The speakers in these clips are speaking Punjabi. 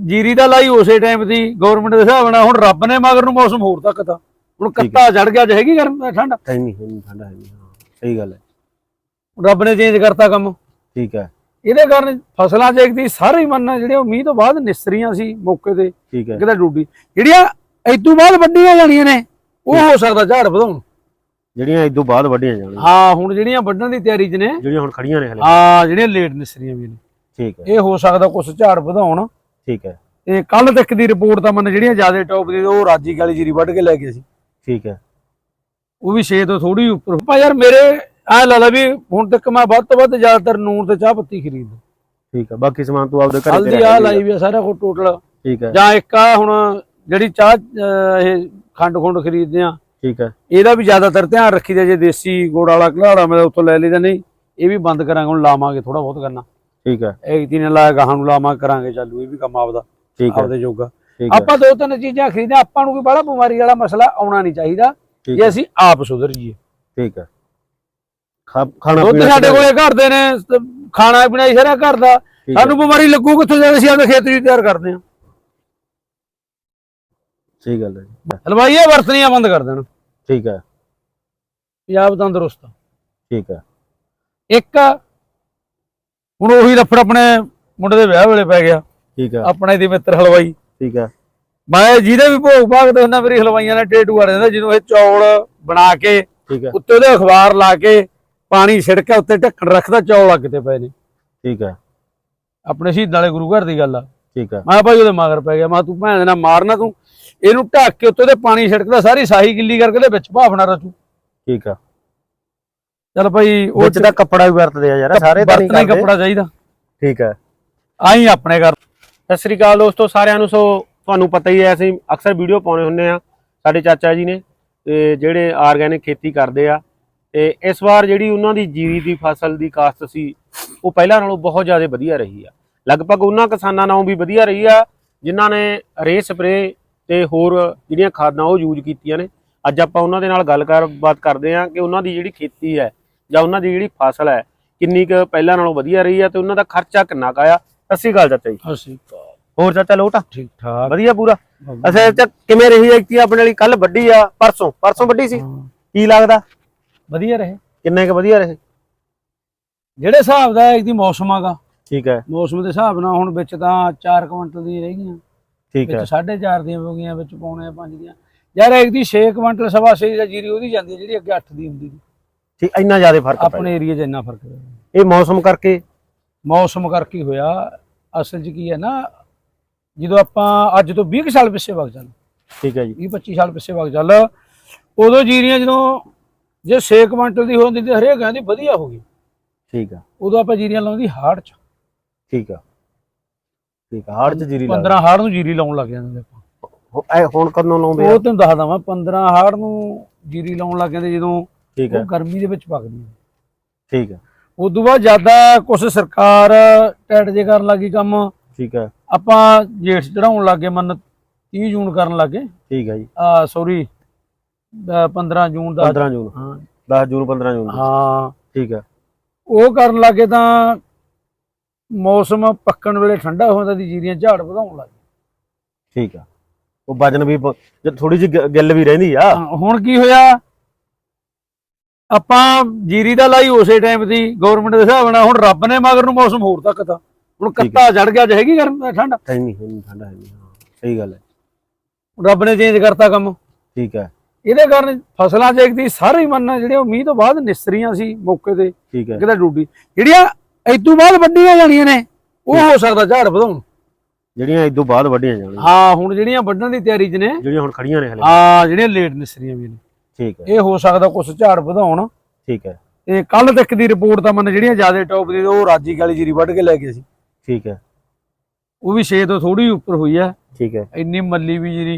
ਜੀਰੀ ਦਾ ਲਾਈ ਉਸੇ ਟਾਈਮ ਦੀ ਗਵਰਨਮੈਂਟ ਦੇ ਹਿਸਾਬ ਨਾਲ ਹੁਣ ਰੱਬ ਨੇ ਮਗਰ ਨੂੰ ਮੌਸਮ ਹੋਰ ਧੱਕਤਾ ਹੁਣ ਕੱਤਾ ਚੜ ਗਿਆ ਜੇ ਹੈਗੀ ਗਰਮ ਠੰਡ? ਹੈ ਨਹੀਂ ਹੈ ਨਹੀਂ ਠੰਡਾ ਹੈ ਨਹੀਂ ਹਾਂ ਸਹੀ ਗੱਲ ਹੈ। ਰੱਬ ਨੇ ਚੇਂਜ ਕਰਤਾ ਕੰਮ। ਠੀਕ ਹੈ। ਇਹਦੇ ਕਾਰਨ ਫਸਲਾਂ ਦੇਖਦੀ ਸਾਰੇ ਹੀ ਮੰਨਣਾ ਜਿਹੜੇ ਉਹ ਮੀਂਹ ਤੋਂ ਬਾਅਦ ਨਿਸਰੀਆਂ ਸੀ ਮੌਕੇ ਤੇ ਠੀਕ ਹੈ। ਕਿਤੇ ਡੂਡੀ ਜਿਹੜੀਆਂ ਇਦੋਂ ਬਾਅਦ ਵੱਡੀਆਂ ਜਾਣੀਆਂ ਨੇ ਉਹ ਹੋ ਸਕਦਾ ਝਾੜ ਵਧਾਉਣ। ਜਿਹੜੀਆਂ ਇਦੋਂ ਬਾਅਦ ਵੱਡੀਆਂ ਜਾਣਗੀਆਂ ਹਾਂ ਹੁਣ ਜਿਹੜੀਆਂ ਵੱਢਣ ਦੀ ਤਿਆਰੀ 'ਚ ਨੇ ਜਿਹੜੀਆਂ ਹੁਣ ਖੜੀਆਂ ਨੇ ਹਲੇ। ਹਾਂ ਜਿਹੜੀਆਂ ਲੇਟ ਨਿਸਰੀਆਂ ਵੀ ਨੇ। ਠੀਕ ਹੈ। ਇਹ ਹੋ ਸਕਦਾ ਕੁਝ ਝਾੜ ਵਧਾਉਣ। ਠੀਕ ਹੈ। ਤੇ ਕੱਲ ਤੱਕ ਦੀ ਰਿਪੋਰਟ ਤਾਂ ਮਨ ਜਿਹੜੀਆਂ ਜ਼ਿਆਦਾ ਟੌਪ ਦੀ ਉਹ ਰਾਜੀ ਵਾਲੀ ਜੀਰੀ ਵੱਢ ਕੇ ਲੈ ਗਏ ਸੀ। ਠੀਕ ਹੈ। ਉਹ ਵੀ 6 ਤੋਂ ਥੋੜੀ ਉੱਪਰ। ਪਾ ਯਾਰ ਮੇਰੇ ਐ ਲਾ ਲਾ ਵੀ ਹੁਣ ਤੱਕ ਮੈਂ ਵੱਧ ਤੋਂ ਵੱਧ ਜ਼ਿਆਦਾਤਰ ਨੂਨ ਤੇ ਚਾਹ ਪੱਤੀ ਖਰੀਦਦਾ ਠੀਕ ਹੈ ਬਾਕੀ ਸਮਾਨ ਤੂੰ ਆਪਦੇ ਘਰੇ ਹਲਦੀ ਆ ਲਾਈ ਵੀ ਆ ਸਾਰਾ ਕੁਝ ਟੋਟਲ ਠੀਕ ਹੈ। ਜਾਂ ਇੱਕ ਆ ਹੁਣ ਜਿਹੜੀ ਚਾਹ ਇਹ ਖੰਡ ਖੁੰਡ ਖਰੀਦਦੇ ਆ। ਠੀਕ ਹੈ। ਇਹਦਾ ਵੀ ਜ਼ਿਆਦਾਤਰ ਧਿਆਨ ਰੱਖੀਦਾ ਜੇ ਦੇਸੀ ਗੁੜ ਵਾਲਾ ਘਲਾੜਾ ਮੈਂ ਉੱਥੋਂ ਲੈ ਲਈਦਾ ਨਹੀਂ ਇਹ ਵੀ ਬੰਦ ਕਰਾਂਗੇ ਹੁਣ ਲਾਵਾਂਗੇ ਥੋੜਾ ਬਹੁਤ ਕਰਨਾ। ਠੀਕ ਹੈ। ਇੱਕ ਦਿਨ ਲਾਇਆ ਗਾਹਾਂ ਨੂੰ ਲਾਵਾਂ ਕਰਾਂਗੇ ਚਾਲੂ ਇਹ ਵੀ ਕੰਮ ਆਪਦਾ ਠੀਕ ਹੈ। ਆਪਦੇ ਜੋਗਾ। ਆਪਾਂ ਦੋ ਤਿੰਨ ਚੀਜ਼ਾਂ ਖਰੀਦਦੇ ਹਾਂ, ਆਪਾਂ ਨੂੰ ਕੋਈ ਬੜਾ ਬਿਮਾਰੀ ਵਾਲਾ ਮਸਲਾ ਆਉਣਾ ਨਹੀਂ ਚਾਹੀਦਾ ਜੇ ਅਸੀਂ ਆਪ ਸੁਧਰ ਜਾਈਏ। ਠੀਕ ਹੈ। ਖਾਣਾ ਪੀਣਾ ਸਾਡੇ ਕੋਲੇ ਘਰ ਦੇ ਨੇ ਖਾਣਾ ਪੀਣਾ ਹੀ ਸਾਰਾ ਘਰ ਦਾ। ਸਾਨੂੰ ਬਿਮਾਰੀ ਲੱਗੂ ਕਿੱਥੋਂ ਜਦ ਅਸੀਂ ਆਪਣੇ ਖੇਤ ਵੀ ਤਿਆਰ ਕਰਦੇ ਹਾਂ। ਸਹੀ ਗੱਲ ਹੈ ਜੀ। ਹਲਵਾਈਆਂ ਵਰਤਣੀਆਂ ਬੰਦ ਕਰ ਦੇਣ। ਠੀਕ ਹੈ। ਪੰਜਾਬ ਤੰਦਰੁਸਤ। ਠੀਕ ਹੈ। ਇੱਕ ਹੁਣ ਉਹੀ ਰਫੜ ਆਪਣੇ ਮੁੰਡੇ ਦੇ ਵਿਆਹ ਵੇਲੇ ਪੈ ਗਿਆ। ਠੀਕ ਹੈ ਆਪਣੇ ਦੀ ਮਿੱਤਰ ਹਲਵਾਈ। ਠੀਕ ਹੈ ਮੈਂ ਜਿਹਦੇ ਵੀ ਭੋਗ ਭਾਗਦੇ ਹੁੰਦਾ ਮੇਰੀ ਹਲਵਾਈਆਂ ਨੇ ਟੇਟੂ ਕਰ ਦਿੰਦਾ ਜਦੋਂ ਇਹ ਚੌਲ ਬਣਾ ਕੇ ਉੱਤੇ ਉਹਦੇ ਅਖਬਾਰ ਲਾ ਕੇ ਪਾਣੀ ਛਿੜਕਿਆ ਉੱਤੇ ਢੱਕਣ ਰੱਖਦਾ ਚੌਲ ਲੱਗ ਤੇ ਪਏ ਨੇ। ਠੀਕ ਹੈ ਆਪਣੇ ਸ਼ਹੀਦਾਂ ਵਾਲੇ ਗੁਰੂ ਘਰ ਦੀ ਗੱਲ ਆ। ਠੀਕ ਹੈ ਮੈਂ ਭਾਈ ਉਹਦੇ ਮਗਰ ਪੈ ਗਿਆ। ਮੈਂ ਤੂੰ ਭੈਣ ਦੇ ਨਾਲ ਮਾਰਨਾ ਤੂੰ। ਇਹਨੂੰ ਢੱਕ ਕੇ ਉੱਤੇ ਉਹਦੇ ਪਾਣੀ ਛਿੜਕਦਾ ਸਾਰੀ ਸਾਹੀ ਗਿੱਲੀ ਕਰਕੇ ਉਹਦੇ ਵਿੱਚ ਭਾਫਣਾ ਰਚੂ। ਠੀਕ ਹੈ ਚੱਲ ਭਾਈ ਉਹ ਵਿੱਚ ਦਾ ਕੱਪੜਾ ਵੀ ਵਰਤਦੇ ਆ ਯਾਰ ਸਾਰੇ ਤਾਂ ਨਹੀਂ ਵਰਤਣਾ ਹੀ ਕਰਦੇ। ਕੱਪੜਾ ਚਾਹੀਦਾ। ਠੀਕ ਹੈ। ਆਈ ਆਪਣੇ ਘਰ। ਸਤਿ ਸ੍ਰੀ ਅਕਾਲ ਦੋਸਤੋ ਸਾਰਿਆਂ ਨੂੰ ਸੋ ਤੁਹਾਨੂੰ ਪਤਾ ਹੀ ਹੈ ਅਸੀਂ ਅਕਸਰ ਵੀਡੀਓ ਪਾਉਣੇ ਹੁੰਦੇ ਆ ਸਾਡੇ ਚਾਚਾ ਜੀ ਨੇ ਤੇ ਜਿਹੜੇ ਆਰਗੈਨਿਕ ਖੇਤੀ ਕਰਦੇ ਆ ਤੇ ਇਸ ਵਾਰ ਜਿਹੜੀ ਉਹਨਾਂ ਦੀ ਜੀਰੀ ਦੀ ਫਸਲ ਦੀ ਕਾਸ਼ਤ ਸੀ ਉਹ ਪਹਿਲਾਂ ਨਾਲੋਂ ਬਹੁਤ ਜ਼ਿਆਦਾ ਵਧੀਆ ਰਹੀ ਆ। ਲਗਭਗ ਉਹਨਾਂ ਕਿਸਾਨਾਂ ਨਾਲੋਂ ਵੀ ਵਧੀਆ ਰਹੀ ਆ ਜਿਨ੍ਹਾਂ ਨੇ ਰੇ ਸਪਰੇ ਤੇ ਹੋਰ ਜਿਹੜੀਆਂ ਖਾਦਾਂ ਉਹ ਯੂਜ਼ ਕੀਤੀਆਂ ਨੇ। ਅੱਜ ਆਪਾਂ ਉਹਨਾਂ ਦੇ ਨਾਲ ਗੱਲ ਬਾਤ ਕਰਦੇ ਆ ਕਿ ਉਹਨਾਂ ਦੀ ਜਿਹੜੀ ਖੇਤੀ ਹੈ ਜਾਂ ਉਹਨਾਂ ਦੀ ਜਿਹੜੀ ਫਸਲ ਹੈ ਕਿੰਨੀ ਕੁ ਪਹਿਲਾਂ ਨਾਲੋਂ ਵਧੀਆ ਰਹੀ ਆ ਤੇ ਉਹਨਾਂ ਦਾ ਖਰਚਾ ਕਿੰਨਾ ਕੁ ਆਇਆ? ਸ੍ਰੀ ਅਕਾਲ ਚਾਚਾ ਜੀ। ਅਸੀਂ ਹੋਰ ਚਾਚਾ ਲੋਟ ਠੀਕ ਠਾਕ। ਵਧੀਆ ਪੂਰਾ? ਅੱਛਾ ਤੇ ਕਿਵੇਂ ਰਹੀ ਐਕਟੀ ਆਪਣੇ ਵਾਲੀ? ਕੱਲ ਵੱਡੀ ਆ ਪਰਸੋਂ। ਪਰਸੋਂ ਵੱਡੀ ਸੀ? ਹਾਂ, ਕੀ ਲੱਗਦਾ? ਵਧੀਆ ਰਹੇ। ਕਿੰਨੇ ਕ ਵਧੀਆ ਰਹੇ? ਜਿਹੜੇ ਹਿਸਾਬ ਦਾ ਇਹਦੀ ਮੌਸਮ ਆਗਾ। ਠੀਕ ਹੈ। ਮੌਸਮ ਦੇ ਹਿਸਾਬ ਨਾਲ ਹੁਣ ਵਿੱਚ ਤਾਂ 4 ਕੁਇੰਟਲ ਦੀ ਰਹਿ ਗਈਆਂ। ਠੀਕ ਹੈ। ਵਿੱਚ 4.5 ਦੀਆਂ ਹੋ ਗਈਆਂ ਵਿੱਚ ਪੌਣੇ 5 ਦੀਆਂ। ਯਾਰ ਇੱਕ ਦੀ 6 ਕੁਇੰਟਲ ਸਵਾ 6 ਦਾ ਜੀਰੀ ਉਹਦੀ ਜਾਂਦੀ ਹੈ ਜਿਹੜੀ ਅੱਗੇ 8 ਦੀ ਹੁੰਦੀ ਸੀ। ਠੀਕ ਇੰਨਾ ਜ਼ਿਆਦਾ ਫ਼ਰਕ ਪੈ ਆਪਣੇ ਏਰੀਆ 'ਚ ਇੰਨਾ ਫ਼ਰਕ ਹੈ ਇਹ ਮੌਸਮ ਕਰਕੇ? ਮੌਸਮ ਕਰਕੇ ਹੋਇਆ। ਅਸਲ 'ਚ ਕੀ ਹੈ ਨਾ ਜਦੋਂ ਆਪਾਂ ਅੱਜ ਤੋਂ 20 ਕੁ ਸਾਲ ਪਿੱਛੇ ਵਗ ਚੱਲ ਠੀਕ ਹੈ ਜੀ। 20 25 ਸਾਲ ਪਿੱਛੇ ਵਗ ਚੱਲ ਉਦੋਂ ਜੀਰੀਆਂ ਜਦੋਂ ਜੇ 6 ਕੁਇੰਟਲ ਦੀ ਹੁੰਦੀ ਤੇ ਹਰੇਕ ਕਹਿੰਦੀ ਵਧੀਆ ਹੋ ਗਈ। ਠੀਕ ਆ। ਉਦੋਂ ਆਪਾਂ ਜੀਰੀਆਂ ਲਾਉਂਦੀ ਹਾੜ 'ਚ। ਠੀਕ ਆ। ਠੀਕ ਆ ਹਾੜ ਚ ਜੀਰੀ ਲਾ 15 ਹਾੜ ਨੂੰ ਜੀਰੀ ਲਾਉਣ ਲੱਗ ਜਾਂਦੇ ਆਪਾਂ। ਹੁਣ ਕਦੋਂ ਲਾਉਂਦੇ ਆ? ਉਹ ਤੈਨੂੰ ਦੱਸਦਾ ਮੈਂ 15 ਹਾੜ ਨੂੰ ਜੀਰੀ ਲਾਉਣ ਲੱਗ ਜਾਂਦੇ ਜਦੋਂ ਠੀਕ ਹੈ। ਉਹ ਗਰਮੀ ਦੇ ਵਿੱਚ ਪੱਕਦੀ ਹੈ। ਠੀਕ ਹੈ। ਉਦੋਂ ਬਾਅਦ ਜ਼ਿਆਦਾ ਕੁਝ ਸਰਕਾਰ ਟੈਟ ਜੇ ਕਰਨ ਲੱਗੀ ਕੰਮ। ਠੀਕ ਹੈ। ਆਪਾਂ ਜੇਠ ਚੜਾਉਣ ਲੱਗੇ ਮੰਨ 30 ਜੂਨ ਕਰਨ ਲੱਗੇ ਠੀਕ ਹੈ ਜੀ। ਆ ਸੌਰੀ 15 ਜੂਨ ਦਾ 15 ਜੂਨ। ਹਾਂ। 10 ਜੂਨ 15 ਜੂਨ। ਹਾਂ। ਠੀਕ ਹੈ। ਉਹ ਕਰਨ ਲੱਗੇ ਤਾਂ ਮੌਸਮ ਪੱਕਣ ਵੇਲੇ ਠੰਡਾ ਹੁੰਦਾ ਦੀ ਜੀਰੀਆਂ ਝਾੜ ਵਧਾਉਣ ਲੱਗ ਠੀਕ ਆ ਉਹ ਵਜਨ ਵੀ ਥੋੜੀ ਜਿਹੀ ਗਿੱਲ ਵੀ ਰਹਿੰਦੀ ਆ। ਹਾਂ, ਹੁਣ ਕੀ ਹੋਇਆ? ਆਪਾਂ ਜੀਰੀ ਦਾ ਲਾਈ ਉਸੇ ਟਾਈਮ ਦੀ ਗਵਰਨਮੈਂਟ ਦੇ ਹਿਸਾਬ ਨਾਲ ਹੁਣ ਰੱਬ ਨੇ ਮਗਰ ਨੂੰ ਮੌਸਮ ਹੋਰ ਧੱਕਤਾ ਹੁਣ ਠੀਕ ਕੱਤਾ ਚੜ ਗਿਆ ਜੇ ਹੈਗੀ ਗਰਮ ਠੰਡ। ਹੈ ਨਹੀਂ ਹੈ ਨਹੀਂ ਠੰਡਾ ਹੈ ਨਹੀਂ ਹਾਂ ਸਹੀ ਗੱਲ ਹੈ। ਰੱਬ ਨੇ ਚੇਂਜ ਕਰਤਾ ਕੰਮ। ਠੀਕ ਹੈ। ਇਹਦੇ ਕਾਰਨ ਫਸਲਾਂ ਦੇਖਦੀ ਸਾਰੇ ਹੀ ਮੰਨਣਾ ਜਿਹੜੇ ਉਹ ਮੀਂਹ ਤੋਂ ਬਾਅਦ ਨਿਸਰੀਆਂ ਸੀ ਮੌਕੇ ਤੇ ਠੀਕ ਹੈ। ਕਿਤੇ ਡੂਡੀ ਜਿਹੜੀਆਂ ਇਦੋਂ ਬਾਅਦ ਵੱਡੀਆਂ ਜਾਣੀਆਂ ਨੇ ਉਹ ਹੋ। ਸਕਦਾ ਝਾੜ ਵਧਾਉਣ। ਜਿਹੜੀਆਂ ਇਦੋਂ ਬਾਅਦ ਵੱਡੀਆਂ ਜਾਣਗੀਆਂ ਹਾਂ ਹੁਣ ਜਿਹੜੀਆਂ ਵੱਢਣ ਦੀ ਤਿਆਰੀ 'ਚ ਨੇ ਜਿਹੜੀਆਂ ਹੁਣ ਖੜੀਆਂ ਨੇ ਹਲੇ। ਹਾਂ ਜਿਹੜੀਆਂ ਲੇਟ ਨਿਸਰੀਆਂ ਵੀ ਨੇ। ਠੀਕ ਹੈ। ਇਹ ਹੋ ਸਕਦਾ ਕੁਝ ਝਾੜ ਵਧਾਉਣ। ਠੀਕ ਹੈ। ਤੇ ਕੱਲ ਤੱਕ ਦੀ ਰਿਪੋਰਟ ਤਾਂ ਮਨ ਜਿਹੜੀਆਂ ਜ਼ਿਆਦਾ ਟੌਪ ਦੀ ਉਹ ਰਾਜੀ ਵਾਲੀ ਜੀਰੀ ਵੱਢ ਕੇ ਲੈ ਗਏ ਸੀ। ਠੀਕ ਹੈ। ਉਹ ਵੀ 6 ਤੋਂ ਥੋੜੀ ਉੱਪਰ ਹੋਈ ਆ ਠੀਕ ਹੈ। ਇੰਨੀ ਮੱਲੀ ਵੀ ਜੀਰੀ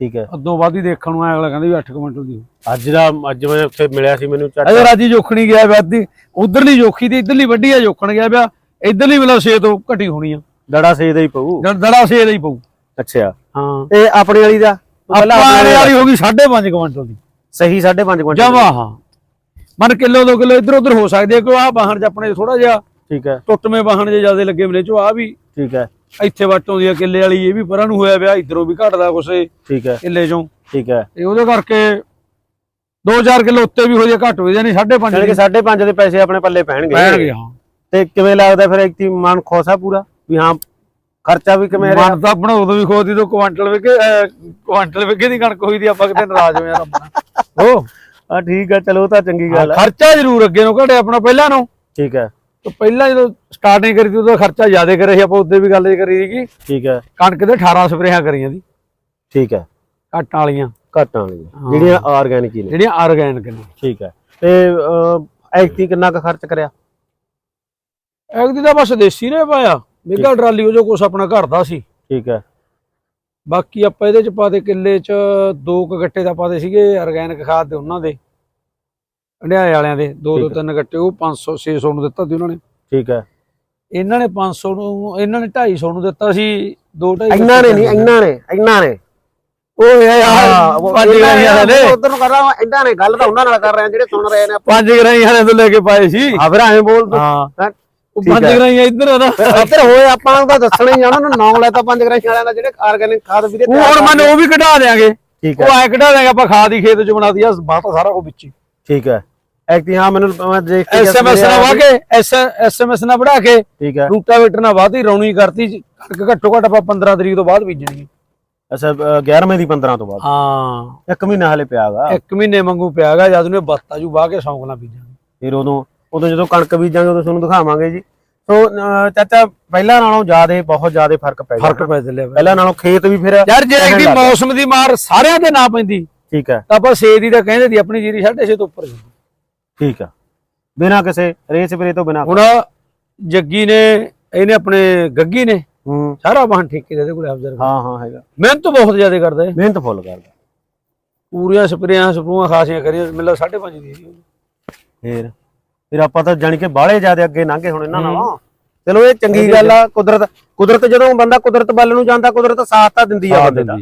ਠੀਕ ਹੈ। ਅੱਧੋਂ ਵੱਧ ਹੀ ਦੇਖਣ ਨੂੰ ਆਇਆ ਅਗਲਾ ਕਹਿੰਦਾ ਵੀ 8 ਕੁਇੰਟਲ ਦੀ ਅੱਜ ਦਾ ਅੱਜ ਮੈਂ ਉੱਥੇ ਮਿਲਿਆ ਸੀ ਮੈਨੂੰ ਚਾਚਾ ਅਜੇ ਰਾਜੀ ਜੋਖਣੀ ਗਿਆ ਵਿਆ ਅੱਧੀ ਉਧਰਲੀ ਜੋਖੀ ਤੇ ਇਧਰਲੀ ਵੱਡੀ ਆ ਜੋਖਣ ਗਿਆ ਵਿਆ ਇਧਰਲੀ ਮਤਲਬ 6 ਤੋਂ ਘਟੀ ਹੋਣੀ ਆ। ਦੜਾ ਸੇ ਦਾ ਹੀ ਪਊ। ਦੜਾ 6 ਦਾ ਹੀ ਪਊ। ਅੱਛਾ। ਹਾਂ। ਤੇ ਆਪਣੀ ਵਾਲੀ ਦਾ? ਪਹਿਲਾਂ ਆਪਣੀ ਵਾਲੀ ਹੋ ਗਈ 5.5 ਕੁਇੰਟਲ ਦੀ। ਸਹੀ 5.5 ਕੁਇੰਟਲ ਜਮਾ ਹਾਂ ਮਨ ਕਿਲੋ 2 ਕਿਲੋ ਇਧਰ ਉਧਰ ਹੋ ਸਕਦੇ ਆ ਕਿ ਆ ਬਾਹਣ ਚ ਆਪਣੇ ਥੋੜਾ ਜਿਹਾ ਠੀਕ ਹੈ। ਟੁੱਟਵੇਂ ਬਾਹਣ ਜੇ ਜ਼ਿਆਦਾ ਲੱਗੇ ਮਿਲੇ ਚੋ ਆ ਵੀ। ਠੀਕ ਹੈ। ਇੱਥੇ ਵੱਟ ਆਉਂਦੀ ਆ ਕਿੱਲੇ ਵਾਲੀ ਇਹ ਵੀ ਪਰਾਂ ਨੂੰ ਹੋਇਆ ਪਿਆ ਇਧਰੋਂ ਵੀ ਘਟਦਾ ਕੁਛੇ ਠੀਕ ਹੈ। ਕਿੱਲੇ ਚੋਂ। ਠੀਕ ਹੈ। ਤੇ ਉਹਦੇ ਕਰਕੇ 2-4 ਕਿਲੋ ਉੱਤੇ ਵੀ ਹੋ ਜੇ ਘੱਟ ਹੋ ਜਾਣੀ 5.5 ਯਾਨੀ ਕਿ 5.5 ਦੇ ਪੈਸੇ ਆਪਣੇ ਪੱਲੇ ਪੈਣਗੇ। ਪੈਣਗੇ ਹਾਂ। ਤੇ ਕਿਵੇਂ ਲੱਗਦਾ ਫਿਰ ਇੱਕ ਮਨ ਖੋਸਾ ਪੂਰਾ? ਵੀ ਹਾਂ ਖਰਚਾ ਵੀ ਕਿਵੇਂ ਰਿਹਾ? ਮਨ ਤਾਂ ਆਪਣਾ ਉਦੋਂ ਵੀ ਖੋਦੀ ਤੋਂ ਕੁਆਂਟਲ ਵਿਕੇ ਕੁਆਂਟਲ ਵਿਕੇ ਦੀ ਕਣਕ ਹੋਈ ਦੀ ਆਪਾਂ ਕਿਤੇ ਨਾਰਾਜ਼ ਹੋਏ ਆ ਰੱਬ ਉਹ ਆ ਠੀਕ ਹੈ ਚਲੋ ਤਾਂ ਚੰਗੀ ਗੱਲ ਹੈ ਖਰਚਾ ਜ਼ਰੂਰ ਅੱਗੇ ਨੂੰ ਘਟਿਆ ਆਪਣਾ ਪਹਿਲਾਂ ਨੂੰ। ਠੀਕ ਹੈ ਤੇ ਪਹਿਲਾਂ ਜਦੋਂ ਸਟਾਰਟਿੰਗ ਕਰੀ ਸੀ ਉਦੋਂ ਖਰਚਾ ਜ਼ਿਆਦਾ ਕਰਿਆ ਸੀ ਆਪਾਂ ਉਦੋਂ ਵੀ ਗੱਲ ਕਰੀ ਸੀਗੀ ਠੀਕ ਹੈ ਕਣਕ ਦੇ 18 ਸਪਰੇਆਂ ਕਰੀਆਂ ਦੀ ਠੀਕ ਹੈ ਘੱਟ ਵਾਲੀਆਂ। ਘਟਾਂ ਵਾਲੀਆਂ। ਜਿਹੜੀਆਂ ਆਰਗੈਨਿਕ ਹੀ ਨੇ। ਜਿਹੜੀਆਂ ਆਰਗੈਨਿਕ ਨੇ। ਠੀਕ ਹੈ ਤੇ ਐਕਟੀ ਕਿੰਨਾ ਕੁ ਖਰਚ ਕਰਿਆ? ਐਗਦੀ ਤਾਂ ਬਸ ਦੇਸੀ ਨੇ ਪਾਇਆ। ਮੇਗਾ ਟਰਾਲੀ ਉਹ ਜੋ ਕੁਛ ਆਪਣਾ ਘਰ ਦਾ ਸੀ। ਠੀਕ ਹੈ। ਬਾਕੀ ਆਪਾਂ ਇਹਦੇ ਚ ਪਾਦੇ ਕਿੱਲੇ ਚ ਦੋ ਕੁ ਗੱਟੇ ਦਾ ਪਾਦੇ ਸੀਗੇ ਆਰਗੈਨਿਕ ਖਾਦ ਦੇ ਉਹਨਾਂ ਦੇ ਹੰਡਿਆਏ ਵਾਲਿਆਂ ਦੇ ਦੋ ਦੋ ਤਿੰਨ ਗੱਟੇ ਉਹ 500 600 ਨੂੰ ਦਿੱਤਾ ਸੀ ਉਹਨਾਂ ਨੇ। ਠੀਕ ਹੈ। ਇਹਨਾਂ ਨੇ 500 ਨੂੰ ਇਹਨਾਂ ਨੇ 250 ਨੂੰ ਦਿੱਤਾ ਸੀ ਦੋ ਢਾਈ ਇੰਨਾ ਨੇ ਨਹੀਂ ਇੰਨਾ ਨੇ ਇੰਨਾ ਨੇ। ਓਏ ਯਾਰ ਪੰਜ ਗਰਾਈਆਂ ਵਾਲੇ। ਉਧਰ ਨੂੰ ਕਰ ਰਹਾ ਇੰਨਾ ਨੇ ਗੱਲ ਤਾਂ ਉਹਨਾਂ ਨਾਲ ਕਰ ਰਹੇ ਆ ਜਿਹੜੇ ਸੁਣ ਰਹੇ ਨੇ ਪੰਜ ਗਰਾਈਆਂ ਵਾਲੇ ਤੋਂ ਲੈ ਕੇ ਪਾਏ ਸੀ। ਆ ਫਿਰ ਐਂ ਬੋਲ ਹੈਂ? ਉਹ ਪੰਜ ਹੈ। ਗਰਾਈਆਂ ਇੱਧਰ ਆ ਨਾ। ਇੱਧਰ ਹੋਏ ਆਪਾਂ ਨੂੰ ਤਾਂ ਦੱਸਣਾ ਹੀ ਆ ਉਹਨਾਂ ਨੂੰ ਨੌਂ ਲੈ ਤਾਂ ਪੰਜ ਗ੍ਰਾਮ ਵਾਲਿਆਂ ਦਾ ਜਿਹੜੇ ਆਰਗੈਨਿਕ ਖਾਦ ਵੀਰੇ ਉਹ ਹੁਣ ਮੈਨੂੰ ਉਹ ਵੀ ਕਢਾ ਦੇਾਂਗੇ ਠੀਕ ਉਹ ਐ ਕਢਾ ਦੇਾਂਗੇ ਆਪਾਂ ਖਾਦ ਹੀ ਖੇਤ ਚ ਬਣਾ ਦਿਆ ਬਾਤ ਸਾਰਾ ਕੁਝ ਵਿੱਚ ਹੀ। ਠੀਕ ਹੈ। ਐਕਟੀ ਹਾਂ ਮੈਨੂੰ ਮੈਂ ਦੇਖ ਕੇ ਐਸਐਮਐਸ ਨਾਲ ਵਾ ਕੇ ਐਸਐਮਐਸ ਨਾਲ ਵੜਾ ਕੇ ਠੀਕ ਹੈ। ਰੂਟਾਵੇਟਰ ਨਾਲ ਵਾਧੀ ਰੌਣੀ ਕਰਤੀ ਜੀ। ਕਣਕ ਘੱਟੋ ਘੱਟ ਆਪਾਂ 15 ਤਰੀਕ ਤੋਂ ਬਾਅਦ ਬੀਜਣੀ। ਹੈ ਅੱਛਾ 11ਵੇਂ ਦੀ 15 ਤੋਂ ਬਾਅਦ। ਹਾਂ। ਇੱਕ ਮਹੀਨਾ ਹਲੇ ਪਿਆਗਾ ਇੱਕ ਮਹੀਨੇ ਵਾਂਗੂ ਪਿਆਗਾ ਜਦ ਨੂੰ ਬੱਤਾ ਜੂ ਵਾਹ ਕੇ ਸੌਂਕਣਾ ਬੀਜਾਂਗੇ। ਫਿਰ ਉਦੋਂ ਉਦੋਂ ਜਦੋਂ ਕਣਕ ਬੀਜਾਂਗੇ ਉਦੋਂ ਤੁਹਾਨੂੰ ਦਿਖਾਵਾਂਗੇ ਜੀ। ਸੋ ਚਾਚਾ ਪਹਿਲਾਂ ਨਾਲੋਂ ਜ਼ਿਆਦਾ ਬਹੁਤ ਜ਼ਿਆਦਾ ਫ਼ਰਕ ਪੈ ਗਿਆ ਫ਼ਰਕ ਪੈ ਚੱਲਿਆ। ਪਹਿਲਾਂ ਨਾਲੋਂ ਖੇਤ ਵੀ ਫਿਰ ਯਾਰ ਜੇ ਗਿਆ। ਮੌਸਮ ਦੀ ਮਾਰ ਸਾਰਿਆਂ ਦੇ ਨਾ ਪੈਂਦੀ ਠੀਕ ਹੈ। ਤਾਂ ਆਪਾਂ 6 ਦੀ ਤਾਂ ਕਹਿੰਦੇ ਦੀ ਆਪਣੀ ਜੀਰੀ 6.5 ਤੋਂ ਉੱਪਰ ਠੀਕ ਹੈ। ਬਿਨਾ ਕਿਸੇ ਰੇ ਸਪਰੇ ਤੋਂ ਬਿਨਾ। ਹੁਣ ਜੱਗੀ ਨੇ ਇਹਨੇ ਆਪਣੇ ਗੱਗੀ ਨੇ ਹੂੰ। ਸਾਰਾ ਵਾਹਨ ਠੇਕੇ ਦੇ ਇਹਦੇ ਕੋਲੇ ਅਫਜ਼ਰ ਹਾਂ ਹਾਂ ਹੈਗਾ। ਮਿਹਨਤ ਬਹੁਤ ਜ਼ਿਆਦਾ ਕਰਦਾ ਹੈ ਮਿਹਨਤ ਫੁੱਲ ਕਰਦਾ। ਪੂਰੀਆਂ ਸਪਰੇਆਂ ਸਪਰੂਆਂ ਖਾਸੀਆਂ ਕਰੀਆਂ ਮਿਲਦਾ 5.5 ਦੀ। ਫੇਰ? ਫਿਰ ਆਪਾਂ ਤਾਂ ਜਾਣੀ ਕਿ ਬਾਹਲੇ ਜ਼ਿਆਦਾ ਅੱਗੇ ਲੰਘੇ ਹੁਣ ਇਹਨਾਂ ਨਾਲੋਂ। ਚਲੋ ਇਹ ਚੰਗੀ ਗੱਲ ਆ ਕੁਦਰਤ ਕੁਦਰਤ ਜਦੋਂ ਬੰਦਾ ਕੁਦਰਤ ਵੱਲ ਨੂੰ ਜਾਂਦਾ ਕੁਦਰਤ ਸਾਥ ਤਾਂ ਦਿੰਦੀ ਆ ਬੰਦੇ ਦਾ।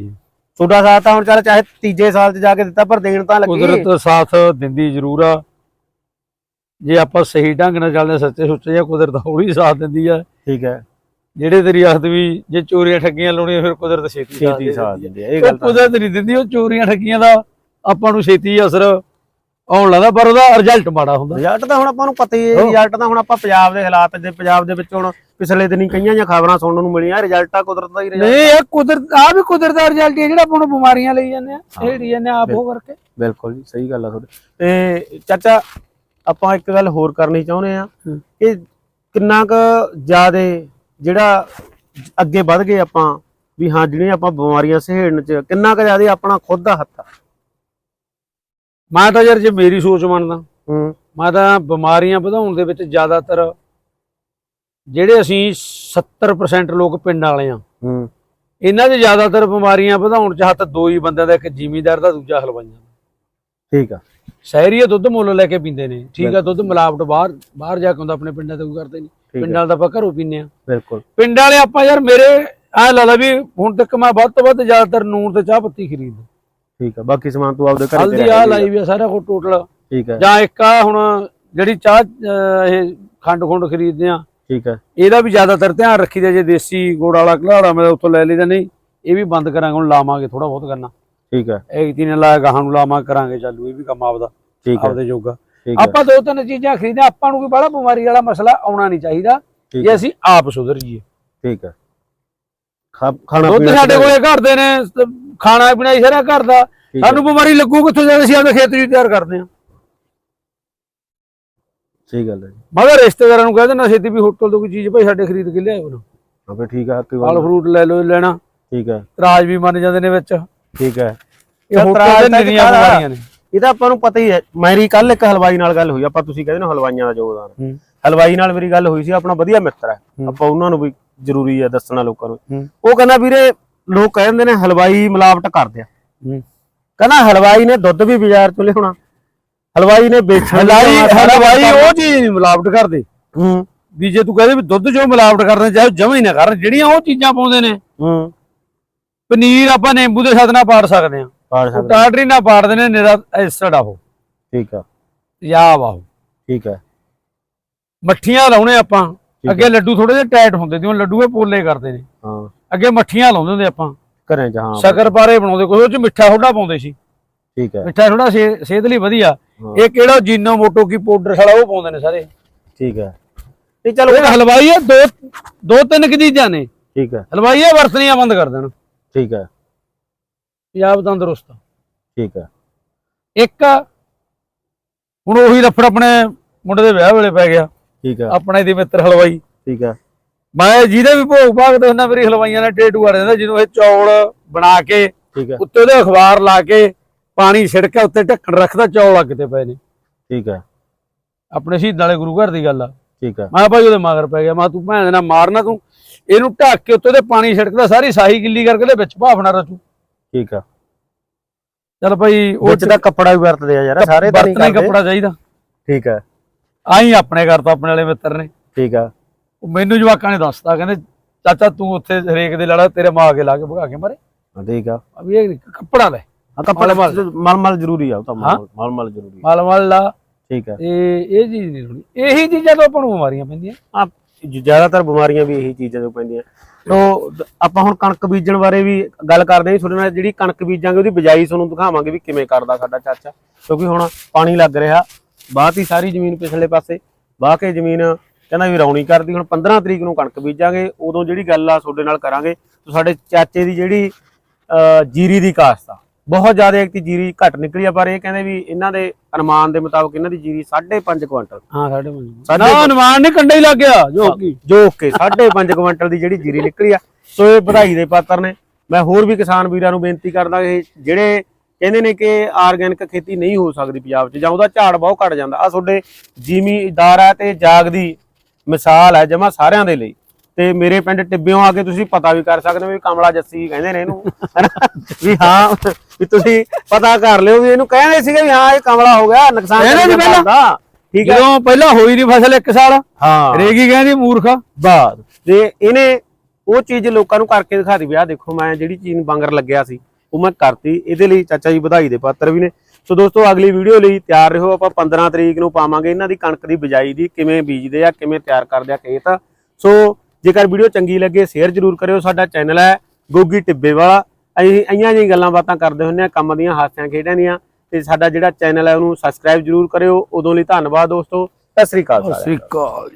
ਤੁਹਾਡਾ ਸਾਥ ਤਾਂ ਹੁਣ ਚੱਲ ਚਾਹੇ ਤੀਜੇ ਸਾਲ 'ਚ ਜਾ ਕੇ ਦਿੱਤਾ ਪਰ ਦੇਣ ਤਾਂ ਲੱਗੀ। ਕੁਦਰਤ ਸਾਥ ਦਿੰਦੀ ਜ਼ਰੂਰ ਆ। ਜੇ ਆਪਾਂ ਸਹੀ ਢੰਗ ਨਾਲ ਚੱਲਦੇ ਸੱਚੇ ਸੁੱਚੇ ਜਾਂ ਕੁਦਰਤ ਹੌਲੀ ਸਾਥ ਦਿੰਦੀ ਆ। ਠੀਕ ਹੈ। ਜਿਹੜੇ ਤੇਰੀ ਆਖਤ ਵੀ ਜੇ ਚੋਰੀਆਂ ਠੱਗੀਆਂ ਲਾਉਣੀਆਂ ਫਿਰ ਕੁਦਰਤ ਛੇਤੀ ਸਾਥ ਛੇਤੀ ਸਾਥ ਦਿੰਦੀ ਆ ਇਹ। ਗੱਲ ਤਾਂ ਕੁਦਰਤ ਨਹੀਂ ਦਿੰਦੀ ਉਹ ਚੋਰੀਆਂ ਠੱਗੀਆਂ ਦਾ ਆਪਾਂ ਨੂੰ ਛੇਤੀ ਅਸਰ ਆਉਣ ਲੱਗਦਾ ਪਰ ਉਹਦਾ ਰਿਜ਼ਲਟ ਮਾੜਾ ਹੁੰਦਾ। ਰਿਜ਼ਲਟ ਤਾਂ ਹੁਣ ਆਪਾਂ ਨੂੰ ਪਤਾ ਹੀ ਹੈ ਰਿਜ਼ਲਟ ਤਾਂ ਹੁਣ ਆਪਾਂ ਪੰਜਾਬ ਦੇ ਹਾਲਾਤ ਦੇ ਪੰਜਾਬ ਦੇ ਵਿੱਚ ਹੁਣ ਪਿਛਲੇ ਦਿਨੀ ਕਈਆਂ ਜਾਂ ਖਬਰਾਂ ਸੁਣਨ ਨੂੰ ਮਿਲੀਆਂ ਰਿਜ਼ਲਟ ਕੁਦਰਤ ਦਾ ਹੀ result ਨਹੀਂ ਇਹ ਕੁਦਰਤ ਆ ਵੀ ਕੁਦਰਤ ਦਾ ਰਿਜ਼ਲਟ ਹੈ ਜਿਹੜਾ ਆਪਾਂ ਨੂੰ ਬਿਮਾਰੀਆਂ ਲਈ ਜਾਂਦੇ ਆ ਛੇੜੀ ਜਾਂਦੇ ਆ ਆਪ ਹੋ ਕਰਕੇ। ਬਿਲਕੁਲ ਜੀ ਸਹੀ ਗੱਲ ਆ ਤੁਹਾਡੀ। ਤੇ ਚਾਚਾ ਆਪਾਂ ਇੱਕ ਗੱਲ ਹੋਰ ਕਰਨੀ ਚਾਹੁੰਦੇ ਆ। ਕਿ ਕਿੰਨਾ ਕੁ ਜ਼ਿਆਦੇ ਜਿਹੜਾ ਅੱਗੇ ਵੱਧ ਗਏ ਆਪਾਂ ਵੀ ਹਾਂ ਜਿਹੜੀਆਂ ਆਪਾਂ ਬਿਮਾਰੀਆਂ ਸਹੇੜਨ ਚ ਕਿੰਨਾ ਕੁ ਜ਼ਿਆਦੇ ਆਪਣਾ ਖੁਦ ਦਾ ਹੱਥ ਆ? ਮੈਂ ਤਾਂ ਯਾਰ ਜੇ ਮੇਰੀ ਸੋਚ ਮੰਨਦਾ ਹੂੰ। ਮੈਂ ਤਾਂ ਬਿਮਾਰੀਆਂ ਵਧਾਉਣ ਦੇ ਵਿੱਚ ਜ਼ਿਆਦਾਤਰ ਜਿਹੜੇ ਅਸੀਂ 70% ਲੋਕ ਪਿੰਡ ਵਾਲੇ ਆ ਹੂੰ। ਇਹਨਾਂ 'ਚ ਜ਼ਿਆਦਾਤਰ ਬਿਮਾਰੀਆਂ ਵਧਾਉਣ 'ਚ ਹੱਥ ਦੋ ਹੀ ਬੰਦਿਆਂ ਦਾ ਇੱਕ ਜ਼ਿਮੀਂਦਾਰ ਦਾ ਦੂਜਾ ਹਲਵਾਈਆਂ ਦਾ। ਠੀਕ ਆ। ਸ਼ਹਿਰੀਏ ਦੁੱਧ ਮੁੱਲ ਲੈ ਕੇ ਪੀਂਦੇ ਨੇ ਠੀਕ ਆ ਦੁੱਧ ਮਿਲਾਵਟ ਬਾਹਰ ਬਾਹਰ ਜਾ ਕੇ ਹੁੰਦਾ ਆਪਣੇ ਪਿੰਡਾਂ ਤੇ ਕੋਈ ਕਰਦੇ ਨਹੀਂ। ਠੀਕ ਪਿੰਡਾਂ ਦਾ ਆਪਾਂ ਘਰੋਂ ਪੀਂਦੇ ਆ ਬਿਲਕੁਲ। ਪਿੰਡ ਵਾਲੇ ਆਪਾਂ ਯਾਰ ਮੇਰੇ ਐ ਲਾ ਲਾ ਵੀ ਹੁਣ ਤੱਕ ਮੈਂ ਵੱਧ ਤੋਂ ਵੱਧ ਜ਼ਿਆਦਾਤਰ ਨੂਨ ਤੇ ਚਾਹ ਪੱਤੀ ਖਰੀਦਦਾ। ਠੀਕ ਆ ਬਾਕੀ ਸਮਾਨ ਤੂੰ ਆਪਦੇ ਘਰੇ ਹਲਦੀ ਆ ਲਾਈ ਵੀ ਆ ਸਾਰਾ ਕੁਝ ਟੋਟਲ ਠੀਕ ਹੈ ਜਾਂ ਇੱਕ ਆ ਹੁਣ ਜਿਹੜੀ ਚਾਹ ਇਹ ਖੰਡ ਖੁੰਡ ਖਰੀਦਦੇ ਆ ਠੀਕ ਹੈ ਇਹਦਾ ਵੀ ਜ਼ਿਆਦਾਤਰ ਧਿਆਨ ਰੱਖੀਦਾ ਜੇ ਦੇਸੀ ਗੁੜ ਵਾਲਾ ਘਲਾੜਾ ਮੈਂ ਉੱਥੋਂ ਲੈ ਲਈਦਾ ਨਹੀਂ ਇਹ ਵੀ ਬੰਦ ਕਰਾਂਗੇ ਹੁਣ ਲਾਵਾਂਗੇ ਥੋੜਾ ਬਹੁਤ ਕਰਨਾ। ਠੀਕ ਹੈ ਇਹ ਤੀ ਨੇ ਲਾਇਆ ਗਾਹਾਂ ਨੂੰ ਲਾਵਾਂ ਕਰਾਂਗੇ ਚਾਲੂ ਇਹ ਵੀ ਕੰਮ ਆਪਦਾ ਠੀਕ ਹੈ ਆਪਦੇ ਜੋਗਾ। ਆਪਾਂ ਦੋ ਤਿੰਨ ਚੀਜ਼ਾਂ ਖਰੀਦਦੇ ਆਪਾਂ ਨੂੰ ਕੋਈ ਬੜਾ ਬਿਮਾਰੀ ਵਾਲਾ ਮਸਲਾ ਆਉਣਾ ਨਹੀਂ ਚਾਹੀਦਾ ਜੇ ਅਸੀਂ ਆਪ ਸੁਧਰ ਜਾਈਏ। ਠੀਕ ਹੈ ਖਾਣਾ ਦੁੱਧ ਸਾਡੇ ਕੋਲੇ ਘਰ ਦੇ ਨੇ ਖਾਣਾ ਪੀਣਾ ਹੀ ਸਾਰਾ ਘਰ ਦਾ। ਸਾਨੂੰ ਬਿਮਾਰੀ ਲੱਗੂ ਕਿੱਥੋਂ ਜਦ ਅਸੀਂ ਆਪਣੇ ਖੇਤ 'ਚ ਹੀ ਤਿਆਰ ਕਰਦੇ ਹਾਂ। ਸਹੀ ਗੱਲ ਹੈ ਜੀ। ਮਗਰ ਰਿਸ਼ਤੇਦਾਰਾਂ ਨੂੰ ਕਹਿ ਦੇਣਾ ਛੇਤੀ ਵੀ ਹੋਟਲ ਤੋਂ ਕੋਈ ਚੀਜ਼ ਭਾਈ ਸਾਡੇ ਖਰੀਦ ਕੇ ਲਿਆਓ ਨਾ ਹਾਂ ਫਿਰ ਠੀਕ ਹੈ ਹੱਕੀ ਫਲ ਫਰੂਟ ਲੈ ਲਓ ਲੈਣਾ। ਠੀਕ ਹੈ। ਤਰਾਜ ਵੀ ਮੰਨ ਜਾਂਦੇ ਨੇ ਵਿੱਚ। ਠੀਕ ਹੈ। ਇਹ ਹੋਟਲ ਤਰਾਜ ਦੇ ਨਿਰੀਆਂ ਕਾਹਦਾ? ਬਿਮਾਰੀਆਂ ਨੇ। ਇਹ ਤਾਂ ਆਪਾਂ ਨੂੰ ਪਤਾ ਹੀ ਹੈ ਮੇਰੀ ਕੱਲ ਇੱਕ ਹਲਵਾਈ ਨਾਲ ਗੱਲ ਹੋਈ ਆਪਾਂ ਤੁਸੀਂ ਕਹਿੰਦੇ ਨਾ ਹਲਵਾਈਆਂ ਦਾ ਯੋਗਦਾਨ। ਹਲਵਾਈ ਨਾਲ ਮੇਰੀ ਗੱਲ ਹੋਈ ਸੀ ਆਪਣਾ ਵਧੀਆ ਮਿੱਤਰ ਹੂੰ। ਆਪਾਂ ਉਹਨਾਂ ਨੂੰ ਵੀ ਜ਼ਰੂਰੀ ਹੈ ਦੱਸਣਾ ਲੋਕਾਂ ਨੂੰ। ਉਹ ਕਹਿੰਦਾ ਵੀਰੇ ਲੋਕ ਕਹਿੰਦੇ ਨੇ ਹਲਵਾਈ ਮਿਲਾਵਟ ਕਰਦੇ ਆ। ਕਹਿੰਦਾ ਹਲਵਾਈ ਨੇ ਦੁੱਧ ਵੀ ਬਾਜ਼ਾਰ ਤੋਂ ਲਿਆਉਣਾ। ਹਲਵਾਈ ਨੇ ਵੇਚਣ ਹਲਵਾਈ ਉਹ ਚੀਜ਼ ਨਹੀਂ ਮਿਲਾਵਟ ਕਰਦੇ। ਹੂੰ। ਵੀ ਜੇ ਤੂੰ ਕਹਦੇ ਵੀ ਦੁੱਧ ਚੋਂ ਮਿਲਾਵਟ ਕਰਦੇ ਚਾਹੇ ਜਮਾ ਹੀ ਨਾ ਕਰਨ ਜਿਹੜੀਆਂ ਉਹ ਚੀਜ਼ਾਂ ਪਾਉਂਦੇ ਨੇ। ਹੂੰ। ਪਨੀਰ ਆਪਾਂ ਨਿੰਬੂ ਦੇ ਸਾਥ ਨਾਲ ਪਾੜ ਸਕਦੇ ਆ। ਪਾੜ ਸਕਦਾ ਟਾਟਰੀ ਨਾਲ ਪਾੜਦੇ ਨੇ ਐਸਡ ਆ ਉਹ। ਠੀਕ ਆ। ਆ ਉਹ। ਠੀਕ ਹੈ ਮੱਠੀਆਂ ਲਾਉਣੇ ਆਪਾਂ। ਅੱਗੇ ਲੱਡੂ ਥੋੜੇ ਜਿਹਾ ਟਾਈਟ ਹੁੰਦੇ ਸੀ ਹੁਣ ਲੱਡੂ ਇਹ ਪੋਲੇ ਕਰਦੇ ਨੇ। ਹਾਂ। ਅੱਗੇ ਮੱਠੀਆਂ ਲਾਉਂਦੇ ਹੁੰਦੇ ਆਪਾਂ। ਘਰਾਂ 'ਚ ਹਾਂ। ਸ਼ਕਰ ਪਾਰੇ ਬਣਾਉਂਦੇ ਕੋਈ ਉਹ ਚ ਮਿੱਠਾ ਥੋੜਾ ਪਾਉਂਦੇ ਸੀ। ਠੀਕ ਹੈ ਮਿੱਠਾ ਥੋੜਾ ਸਿਹਤ ਲਈ ਵਧੀਆ। ਹਾਂ। ਇਹ ਕਿਹੜਾ ਜੀਨੋ ਮੋਟੋ ਕੀ ਪਾਊਡਰ ਸਾਲਾ ਉਹ ਪਾਉਂਦੇ ਨੇ ਸਾਰੇ। ਠੀਕ ਹੈ ਨਹੀਂ ਚਲੋ ਇਹ ਹਲਵਾਈ ਇਹ ਦੋ ਦੋ ਤਿੰਨ ਕੁ ਚੀਜ਼ਾਂ ਨੇ। ਠੀਕ ਹੈ ਹਲਵਾਈ ਇਹ ਵਰਤਣੀਆਂ ਬੰਦ ਕਰ ਦੇਣ। ਠੀਕ ਹੈ ਪੰਜਾਬ ਤੰਦਰੁਸਤ। ਠੀਕ ਹੈ ਇੱਕ ਹੁਣ ਉਹੀ ਲੱਫੜ ਆਪਣੇ ਮੁੰਡੇ ਦੇ ਵਿਆਹ ਵੇਲੇ ਪੈ ਗਿਆ। ਠੀਕ ਹੈ ਆਪਣੇ ਦੀ ਮਿੱਤਰ ਹਲਵਾਈ। ਠੀਕ ਹੈ ਮੈਂ ਜਿਹਦੇ ਵੀ ਭੋਗ ਭਾਗਦੇ ਹੁੰਦਾ ਮੇਰੀ ਹਲਵਾਈਆਂ ਨੇ ਟੇਟੂ ਕਰ ਦਿੰਦਾ ਜਦੋਂ ਇਹ ਚੌਲ ਬਣਾ ਕੇ ਉੱਤੇ ਉਹਦੇ ਅਖਬਾਰ ਲਾ ਕੇ ਪਾਣੀ ਛਿੜਕਿਆ ਉੱਤੇ ਢੱਕਣ ਰੱਖਦਾ ਚੌਲ ਅੱਗ ਤੇ ਪਏ ਨੇ। ਠੀਕ ਹੈ ਆਪਣੇ ਸ਼ਹੀਦਾਂ ਵਾਲੇ ਗੁਰੂ ਘਰ ਦੀ ਗੱਲ ਆ। ਠੀਕ ਹੈ ਮੈਂ ਭਾਈ ਉਹਦੇ ਮਗਰ ਪੈ ਗਿਆ ਮੈਂ ਤੂੰ ਭੈਣ ਦੇ ਨਾਲ ਮਾਰਨਾ ਤੂੰ। ਇਹਨੂੰ ਢੱਕ ਕੇ ਉੱਤੇ ਉਹਦੇ ਪਾਣੀ ਛਿੜਕਦਾ ਸਾਰੀ ਸਾਹੀ ਗਿੱਲੀ ਕਰਕੇ ਉਹਦੇ ਵਿੱਚ ਭਾਫਣਾ ਰਚੂ। ਠੀਕ ਹੈ ਚੱਲ ਭਾਈ ਉਹ ਦਾ ਕੱਪੜਾ ਵੀ ਵਰਤਦੇ ਆ ਯਾਰ ਸਾਰੇ ਤਾਂ ਨਹੀਂ ਕੱਪੜਾ ਚਾਹੀਦਾ। ਠੀਕ ਹੈ ਆਈ ਆਪਣੇ ਕਰਤਾ ਆਪਣੇ ਵਾਲੇ ਮਿੱਤਰ ਨੇ। ਠੀਕ ਹੈ ਉਹ ਮੈਨੂੰ ਜਵਾਕਾਂ ਨੇ ਦੱਸਤਾ ਕਹਿੰਦੇ ਚਾਚਾ ਤੂੰ ਉੱਥੇ ਹਰੇਕ ਦੇ ਲੜਾ ਤੇਰੇ ਮਾਂ ਕੇ ਲਾ ਕੇ ਭਗਾ ਕੇ ਮਾਰੇ। ਹਾਂ, ਠੀਕ ਆ। ਅਬ ਇਹ ਕੱਪੜਾ ਲੈ। ਹਾਂ ਕੱਪੜਾ ਮਲ- ਮਲ। ਜ਼ਰੂਰੀ ਆ ਉਹ ਤਾਂ? ਮਲ ਮਲ ਜ਼ਰੂਰੀ ਆ। ਮਲ ਮਲ ਲਾ। ਠੀਕ ਹੈ ਇਹ ਇਹ ਚੀਜ਼ ਨਹੀਂ ਹੋਣੀ ਇਹੀ ਚੀਜ਼ਾਂ ਤੋਂ ਆਪਾਂ ਨੂੰ ਬਿਮਾਰੀਆਂ ਪੈਂਦੀਆਂ। ਆ ਜ਼ਿਆਦਾਤਰ ਬਿਮਾਰੀਆਂ ਵੀ ਇਹੀ ਚੀਜ਼ਾਂ ਤੋਂ ਪੈਂਦੀਆਂ। ਤੋ ਆਪਾਂ ਹੁਣ ਕਣਕ ਬੀਜਣ ਬਾਰੇ ਵੀ ਗੱਲ ਕਰਦੇ ਹਾਂ ਤੁਹਾਡੇ ਨਾਲ ਜਿਹੜੀ ਕਣਕ ਬੀਜਾਂਗੇ ਉਹਦੀ ਬਿਜਾਈ ਤੁਹਾਨੂੰ ਦਿਖਾਵਾਂਗੇ ਵੀ ਕਿਵੇਂ ਕਰਦਾ ਸਾਡਾ ਚਾਚਾ। ਕਿਉਂਕਿ ਹੁਣ ਪਾਣੀ ਲੱਗ ਰਿਹਾ ਬਾਤ ਹੀ ਸਾਰੀ ਜ਼ਮੀਨ ਪਿਛਲੇ ਪਾਸੇ ਵਾਹ ਕੇ ਜ਼ਮੀਨ ਕਹਿੰਦਾ ਵੀ ਰੌਣੀ ਕਰਦੀ ਹੁਣ 15 ਤਰੀਕ ਨੂੰ ਕਣਕ ਬੀਜਾਂਗੇ ਉਦੋਂ ਜਿਹੜੀ ਗੱਲ ਆ ਤੁਹਾਡੇ ਨਾਲ ਕਰਾਂਗੇ। ਤੋ ਸਾਡੇ ਚਾਚੇ ਦੀ ਜਿਹੜੀ ਜੀਰੀ ਦੀ ਕਾਸ਼ਤ ਆ ਬਹੁਤ ਜ਼ਿਆਦਾ ਇੱਕ ਜੀਰੀ ਘੱਟ ਨਿਕਲੀ ਆ ਪਰ ਇਹ ਕਹਿੰਦੇ ਵੀ ਇਹਨਾਂ ਦੇ ਅਨੁਮਾਨ ਦੇ ਮੁਤਾਬਕ ਇਹਨਾਂ ਦੀ ਜੀਰੀ 5.5 ਕੁਇੰਟਲ। ਹਾਂ ਸਾਡੇ ਸਾਡੇ ਨਾ ਅਨੁਮਾਨ ਨਹੀਂ ਕੰਡੇ ਹੀ ਲੱਗ ਗਿਆ ਜੋ ਕੀ। ਜੋ ਕਿ 5.5 ਕੁਇੰਟਲ ਦੀ ਜਿਹੜੀ ਜੀਰੀ ਨਿਕਲੀ ਆ। ਸੋ ਇਹ ਵਧਾਈ ਦੇ ਪਾਤਰ ਨੇ। ਮੈਂ ਹੋਰ ਵੀ ਕਿਸਾਨ ਵੀਰਾਂ ਨੂੰ ਬੇਨਤੀ ਕਰਦਾ ਕਿ ਜਿਹੜੇ ਕਹਿੰਦੇ ਨੇ ਕਿ ਆਰਗੈਨਿਕ ਖੇਤੀ ਨਹੀਂ ਹੋ ਸਕਦੀ ਪੰਜਾਬ 'ਚ ਜਾਂ ਉਹਦਾ ਝਾੜ ਬਹੁਤ ਘਟ ਜਾਂਦਾ। ਆ ਤੁਹਾਡੇ ਜ਼ਿਮੀਦਾਰ ਹੈ ਤੇ ਜਾਗਦੀ ਮਿਸਾਲ ਹੈ ਜਮਾ ਸਾਰਿਆਂ ਦੇ ਲਈ। ਤੇ ਮੇਰੇ ਪਿੰਡ ਟਿੱਬਿਓਂ ਆ ਕੇ ਤੁਸੀਂ ਪਤਾ ਵੀ ਕਰ ਸਕਦੇ ਹੋ ਵੀ ਕਮਲਾ ਜੱਸੀ ਕਹਿੰਦੇ ਨੇ ਇਹਨੂੰ ਹਨਾ? ਵੀ ਹਾਂ ਵੀ ਤੁਸੀਂ ਪਤਾ ਕਰ ਲਿਓ ਵੀ ਇਹਨੂੰ ਕਹਿੰਦੇ ਸੀਗੇ ਵੀ ਹਾਂ ਇਹ ਕਮਲਾ ਹੋ ਗਿਆ ਨੁਕਸਾਨ ਇਹਨੇ ਨੀ ਕਰੀ ਪਹਿਲਾਂ? ਠੀਕ ਹੈ। ਜਦੋਂ ਪਹਿਲਾਂ ਹੋਈ ਨਹੀਂ ਫਸਲ ਇੱਕ ਸਾਲ ਹਾਂ। ਰੇਗੀ ਕਹਿੰਦੀ ਮੂਰਖਾ। ਬਾਤ ਤੇ ਇਹਨੇ ਉਹ ਚੀਜ਼ ਲੋਕਾਂ ਨੂੰ ਕਰਕੇ ਦਿਖਾਤੀ ਵੀ ਆਹ ਦੇਖੋ ਮੈਂ ਜਿਹੜੀ ਚੀਜ਼ ਬੰਗਰ ਲੱਗਿਆ ਸੀ ਉਹ ਮੈਂ ਕਰਤੀ ਇਹਦੇ ਲਈ ਚਾਚਾ ਜੀ ਵਧਾਈ ਦੇ ਪਾਤਰ ਵੀ ਨੇ। ਸੋ ਦੋਸਤੋ ਅਗਲੀ ਵੀਡੀਓ ਲਈ ਤਿਆਰ ਰਹੋ ਆਪਾਂ 15 ਤਰੀਕ ਨੂੰ ਪਾਵਾਂਗੇ ਇਹਨਾਂ ਦੀ ਕਣਕ ਦੀ ਬਿਜਾਈ ਦੀ ਕਿਵੇਂ ਬੀਜਦੇ ਆ ਕਿਵੇਂ ਤਿਆਰ ਕਰਦੇ ਆ ਖੇਤ। ਸੋ ਜੇਕਰ ਵੀਡੀਓ ਚੰਗੀ ਲੱਗੇ ਸ਼ੇਅਰ ਜ਼ਰੂਰ ਕਰਿਓ ਸਾਡਾ ਚੈਨਲ ਹੈ ਗੋਗੀ ਟਿੱਬੇ ਵਾਲਾ। ਅਸੀਂ ਇਹੀਆਂ ਜਿਹੀਆਂ ਗੱਲਾਂ ਬਾਤਾਂ ਕਰਦੇ ਹੁੰਦੇ ਆ ਕੰਮ ਦੀਆਂ ਹਾਸਿਆਂ ਖੇਡਾਂ ਦੀਆਂ ਤੇ ਸਾਡਾ ਜਿਹੜਾ ਚੈਨਲ ਹੈ ਉਹਨੂੰ ਸਬਸਕ੍ਰਾਈਬ ਜ਼ਰੂਰ ਕਰਿਓ। ਉਦੋਂ ਲਈ ਧੰਨਵਾਦ ਦੋਸਤੋ ਸਤਿ ਸ੍ਰੀ ਅਕਾਲ ਨੂੰ। ਸ੍ਰੀ ਅਕਾਲ